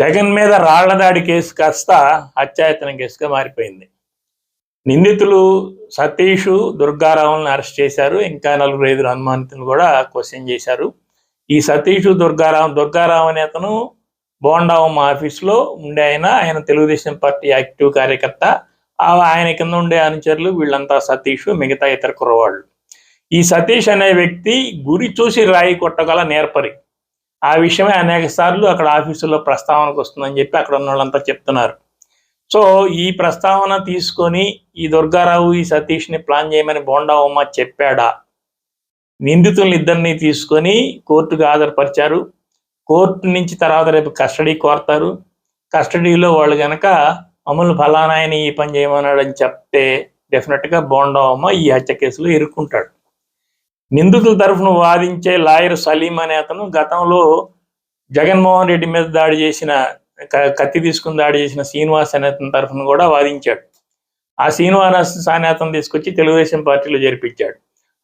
జగన్ మీద రాళ్ళ దాడి కేసు కాస్త హత్యాయతనం కేసుగా మారిపోయింది. నిందితులు సతీష్ దుర్గారావులను అరెస్ట్ చేశారు. ఇంకా నలుగురు ఐదుగురు అనుమానితులు కూడా క్వశ్చన్ చేశారు. ఈ సతీష్ దుర్గారావు దుర్గారావు అనే అతను బోండావమ్మ ఆఫీస్లో ఉండే ఆయన ఆయన తెలుగుదేశం పార్టీ యాక్టివ్ కార్యకర్త. ఆయన కింద ఉండే అనుచరులు వీళ్ళంతా సతీష్ మిగతా ఇతర కుర్రవాళ్ళు. ఈ సతీష్ అనే వ్యక్తి గురి చూసి రాయి కొట్టగల నేర్పరి. ఆ విషయమే అనేక సార్లు అక్కడ ఆఫీసులో ప్రస్తావనకు వస్తుందని చెప్పి అక్కడ ఉన్న వాళ్ళంతా చెప్తున్నారు. సో ఈ ప్రస్తావన తీసుకొని ఈ దుర్గారావు ఈ సతీష్ని ప్లాన్ చేయమని బోండా ఉమ్మ చెప్పాడా? నిందితులను ఇద్దరిని తీసుకొని కోర్టుకు హాజరుపరిచారు. కోర్టు నుంచి తర్వాత రేపు కస్టడీ కోరతారు. కస్టడీలో వాళ్ళు గనక అమలు ఫలానాయని ఈ పని చేయమన్నాడు అని చెప్తే డెఫినెట్గా బోండా ఉమ్మ ఈ హత్య కేసులో ఇరుక్కుంటాడు. నిందితుల తరఫున వాదించే లాయర్ సలీం అనే అతను గతంలో జగన్మోహన్ రెడ్డి మీద దాడి చేసిన కత్తి తీసుకుని దాడి చేసిన శ్రీనివాస్ అనే అతని తరఫున కూడా వాదించాడు. ఆ శ్రీనివాస్ అనే అతను తీసుకొచ్చి తెలుగుదేశం పార్టీలో జరిపించాడు.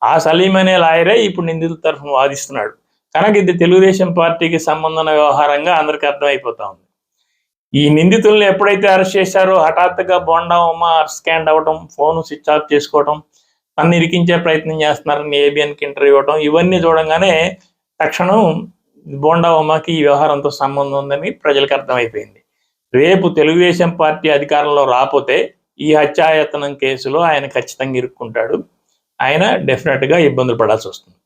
ఆ సలీం అనే లాయరే ఇప్పుడు నిందితుల తరఫున వాదిస్తున్నాడు. కనుక ఇది తెలుగుదేశం పార్టీకి సంబంధం వ్యవహారంగా అందరికీ అర్థమైపోతా ఉంది. ఈ నిందితుల్ని ఎప్పుడైతే అరెస్ట్ చేశారో హఠాత్తుగా బోండా ఉమ్మ స్కాండ్ అవ్వడం ఫోన్ స్విచ్ ఆఫ్ చేసుకోవడం తను ఇరికించే ప్రయత్నం చేస్తున్నారని ఏబిఎన్కి ఇంటర్వ్యూ ఇవ్వడం ఇవన్నీ చూడంగానే తక్షణం బోండా ఉమాకి ఈ వ్యవహారంతో సంబంధం ఉందని ప్రజలకు అర్థమైపోయింది. రేపు తెలుగుదేశం పార్టీ అధికారంలో రాపోతే ఈ హత్యాయతనం కేసులో ఆయన ఖచ్చితంగా ఇరుక్కుంటాడు. ఆయన డెఫినెట్గా ఇబ్బందులు పడాల్సి వస్తుంది.